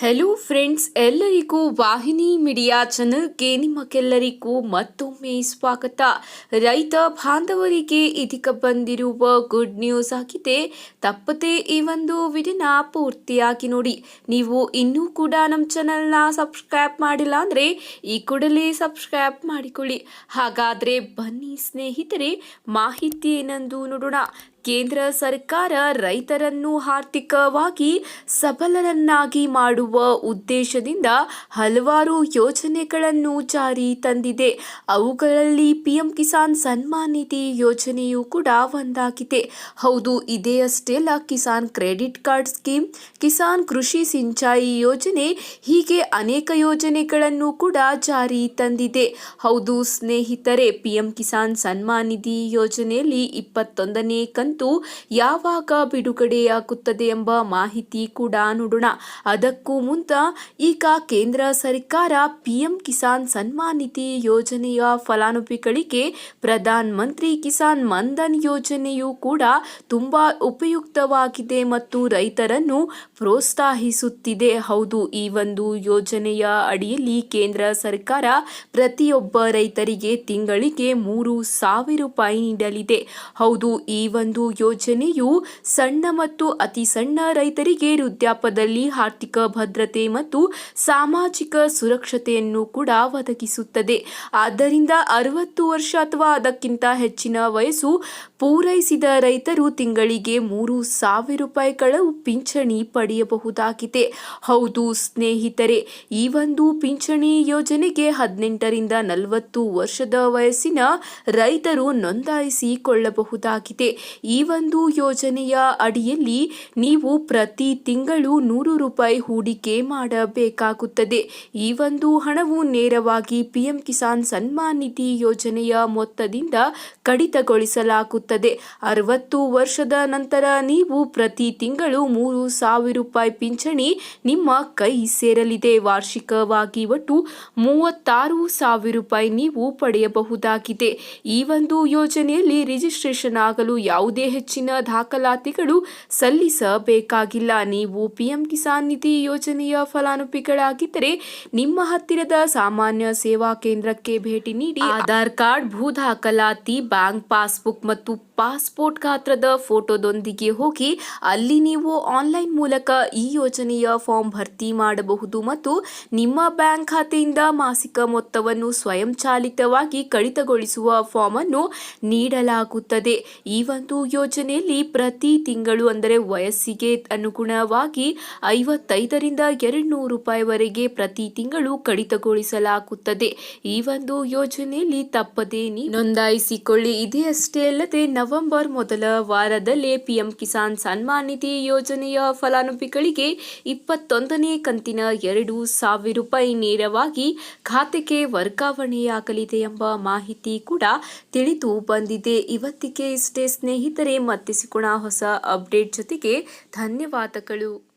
Hello friends ಎಲ್ಲರಿಗೂ ವಾಹಿನಿ media ಚಾನಲ್ಗೆ ನಿಮಗೆಲ್ಲರಿಗೂ ಮತ್ತೊಮ್ಮೆ ಸ್ವಾಗತ. ರೈತ ಬಾಂಧವರಿಗೆ ಇದೀಗ ಬಂದಿರುವ ಗುಡ್ ನ್ಯೂಸ್ ಆಗಿದೆ. ತಪ್ಪದೆ ಈ ಒಂದು ವಿಡಿಯೋನ ಪೂರ್ತಿಯಾಗಿ ನೋಡಿ. ನೀವು ಇನ್ನೂ ಕೂಡ ನಮ್ಮ ಚಾನಲ್ನ ಸಬ್ಸ್ಕ್ರೈಬ್ ಮಾಡಿಲ್ಲ ಅಂದರೆ ಈ ಕೂಡಲೇ ಸಬ್ಸ್ಕ್ರೈಬ್ ಮಾಡಿಕೊಳ್ಳಿ. ಹಾಗಾದರೆ ಬನ್ನಿ ಸ್ನೇಹಿತರೆ ಮಾಹಿತಿ ಏನೆಂದು ನೋಡೋಣ. ಕೇಂದ್ರ ಸರ್ಕಾರ ರೈತರನ್ನು ಆರ್ಥಿಕವಾಗಿ ಸಬಲರನ್ನಾಗಿ ಮಾಡುವ ಉದ್ದೇಶದಿಂದ ಹಲವಾರು ಯೋಜನೆಗಳನ್ನು ಜಾರಿ ತಂದಿದೆ. ಅವುಗಳಲ್ಲಿ ಪಿಎಂ ಕಿಸಾನ್ ಸನ್ಮಾನ್ ನಿಧಿ ಯೋಜನೆಯು ಕೂಡ ಒಂದಾಗಿದೆ. ಹೌದು, ಇದೇ ಅಷ್ಟೇ ಅಲ್ಲ, Kisan credit card scheme, Kisan Krishi Sinchai ಯೋಜನೆ ಹೀಗೆ ಅನೇಕ ಯೋಜನೆಗಳನ್ನು ಕೂಡ ಜಾರಿ ತಂದಿದೆ. ಹೌದು, ಸ್ನೇಹಿತರೆ, ಪಿಎಂ ಕಿಸಾನ್ ಸನ್ಮಾನ್ ನಿಧಿ ಯೋಜನೆಯಲ್ಲಿ ಇಪ್ಪತ್ತೊಂದನೇ ಕಂತು ಯಾವಾಗ ಬಿಡುಗಡೆಯಾಗುತ್ತದೆ ಎಂಬ ಮಾಹಿತಿ ಕೂಡ ನೋಡೋಣ. ಅದಕ್ಕೂ ಮುನ್ನ ಈಗ ಕೇಂದ್ರ ಸರ್ಕಾರ ಪಿಎಂ ಕಿಸಾನ್ ಸನ್ಮಾನ್ ನಿಧಿ ಯೋಜನೆಯ ಫಲಾನುಭವಿಗಳಿಗೆ ಪ್ರಧಾನ ಮಂತ್ರಿ ಕಿಸಾನ್ ಮನ್ಧನ್ ಯೋಜನೆಯು ಕೂಡ ತುಂಬಾ ಉಪಯುಕ್ತವಾಗಿದೆ ಮತ್ತು ರೈತರನ್ನು ಪ್ರೋತ್ಸಾಹಿಸುತ್ತಿದೆ. ಹೌದು, ಈ ಒಂದು ಯೋಜನೆಯ ಅಡಿಯಲ್ಲಿ ಕೇಂದ್ರ ಸರ್ಕಾರ ಪ್ರತಿಯೊಬ್ಬ ರೈತರಿಗೆ ತಿಂಗಳಿಗೆ ಮೂರು ಸಾವಿರ ರೂಪಾಯಿ ನೀಡಲಿದೆ. ಹೌದು, ಈ ಒಂದು ಯೋಜನೆಯು ಸಣ್ಣ ಮತ್ತು ಅತಿ ಸಣ್ಣ ರೈತರಿಗೆ ವೃದ್ಧಾಪದಲ್ಲಿ ಆರ್ಥಿಕ ಭದ್ರತೆ ಮತ್ತು ಸಾಮಾಜಿಕ ಸುರಕ್ಷತೆಯನ್ನು ಕೂಡ ಒದಗಿಸುತ್ತದೆ. ಆದ್ದರಿಂದ ಅರವತ್ತು ವರ್ಷ ಅಥವಾ ಅದಕ್ಕಿಂತ ಹೆಚ್ಚಿನ ವಯಸ್ಸು ಪೂರೈಸಿದ ರೈತರು ತಿಂಗಳಿಗೆ ಮೂರು ಸಾವಿರ ರೂಪಾಯಿಗಳ ಪಿಂಚಣಿ ಪಡೆಯಬಹುದಾಗಿದೆ. ಹೌದು ಸ್ನೇಹಿತರೆ, ಈ ಒಂದು ಪಿಂಚಣಿ ಯೋಜನೆಗೆ ಹದಿನೆಂಟರಿಂದ ನಲವತ್ತು ವರ್ಷದ ವಯಸ್ಸಿನ ರೈತರು ನೋಂದಾಯಿಸಿಕೊಳ್ಳಬಹುದಾಗಿದೆ. ಈ ಒಂದು ಯೋಜನೆಯ ಅಡಿಯಲ್ಲಿ ನೀವು ಪ್ರತಿ ತಿಂಗಳು ನೂರು ರೂಪಾಯಿ ಹೂಡಿಕೆ ಮಾಡಬೇಕಾಗುತ್ತದೆ. ಈ ಒಂದು ಹಣವು ನೇರವಾಗಿ ಪಿಎಂ ಕಿಸಾನ್ ಸನ್ಮಾನ್ ನಿಧಿ ಯೋಜನೆಯ ಮೊತ್ತದಿಂದ ಕಡಿತಗೊಳಿಸಲಾಗುತ್ತದೆ. ಅರವತ್ತು ವರ್ಷದ ನಂತರ ನೀವು ಪ್ರತಿ ತಿಂಗಳು ಮೂರು ಸಾವಿರ ರೂಪಾಯಿ ಪಿಂಚಣಿ ನಿಮ್ಮ ಕೈ ಸೇರಲಿದೆ. ವಾರ್ಷಿಕವಾಗಿ ಒಟ್ಟು ಮೂವತ್ತಾರು ಸಾವಿರ ರೂಪಾಯಿ ನೀವು ಪಡೆಯಬಹುದಾಗಿದೆ. ಈ ಒಂದು ಯೋಜನೆಯಲ್ಲಿ ರಿಜಿಸ್ಟ್ರೇಷನ್ ಆಗಲು ಯಾವುದೇ ಹೆಚ್ಚಿನ ದಾಖಲಾತಿಗಳು ಸಲ್ಲಿಸಬೇಕಾಗಿಲ್ಲ. ನೀವು ಪಿಎಂ ಕಿಸಾನ್ ನಿಧಿ ಯೋಜನೆಯ ಫಲಾನುಭವಿಗಳಾಗಿದ್ದರೆ ನಿಮ್ಮ ಹತ್ತಿರದ ಸಾಮಾನ್ಯ ಸೇವಾ ಕೇಂದ್ರಕ್ಕೆ ಭೇಟಿ ನೀಡಿ ಆಧಾರ್ ಕಾರ್ಡ್, ಭೂ ದಾಖಲಾತಿ, ಬ್ಯಾಂಕ್ ಪಾಸ್ಬುಕ್ ಮತ್ತು ಪಾಸ್ಪೋರ್ಟ್ ಗಾತ್ರದ ಫೋಟೋದೊಂದಿಗೆ ಹೋಗಿ ಅಲ್ಲಿ ನೀವು ಆನ್ಲೈನ್ ಮೂಲಕ ಈ ಯೋಜನೆಯ ಫಾರ್ಮ್ ಭರ್ತಿ ಮಾಡಬಹುದು ಮತ್ತು ನಿಮ್ಮ ಬ್ಯಾಂಕ್ ಖಾತೆಯಿಂದ ಮಾಸಿಕ ಮೊತ್ತವನ್ನು ಸ್ವಯಂಚಾಲಿತವಾಗಿ ಕಡಿತಗೊಳಿಸುವ ಫಾರ್ಮ್ ಅನ್ನು ನೀಡಲಾಗುತ್ತದೆ. ಈ ಒಂದು ಯೋಜನೆಯಲ್ಲಿ ಪ್ರತಿ ತಿಂಗಳು ಅಂದರೆ ವಯಸ್ಸಿಗೆ ಅನುಗುಣವಾಗಿ ಐವತ್ತೈದರಿಂದ ಎರಡು ನೂರು ರೂಪಾಯಿವರೆಗೆ ಪ್ರತಿ ತಿಂಗಳು ಕಡಿತಗೊಳಿಸಲಾಗುತ್ತದೆ. ಈ ಒಂದು ಯೋಜನೆಯಲ್ಲಿ ತಪ್ಪದೇ ನೋಂದಾಯಿಸಿಕೊಳ್ಳಿ. ಇದೇ ಅಷ್ಟೇ ಅಲ್ಲದೆ ನವೆಂಬರ್ ಮೊದಲ ವಾರದಲ್ಲೇ ಪಿಎಂ ಕಿಸಾನ್ ಸನ್ಮಾನ್ ನಿಧಿ ಯೋಜನೆಯ ಫಲಾನುಭವಿಗಳಿಗೆ ಇಪ್ಪತ್ತೊಂದನೇ ಕಂತಿನ ಎರಡು ಸಾವಿರ ರೂಪಾಯಿ ನೇರವಾಗಿ ಖಾತೆಗೆ ವರ್ಗಾವಣೆಯಾಗಲಿದೆ ಎಂಬ ಮಾಹಿತಿ ಕೂಡ ತಿಳಿದು ಬಂದಿದೆ. ಇವತ್ತಿಗೆ ಇಷ್ಟೇ ಸ್ನೇಹಿತರೆ ಮತ್ತೆ ಹೊಸ ಅಪ್ಡೇಟ್ ಜೊತೆಗೆ ಧನ್ಯವಾದಗಳು.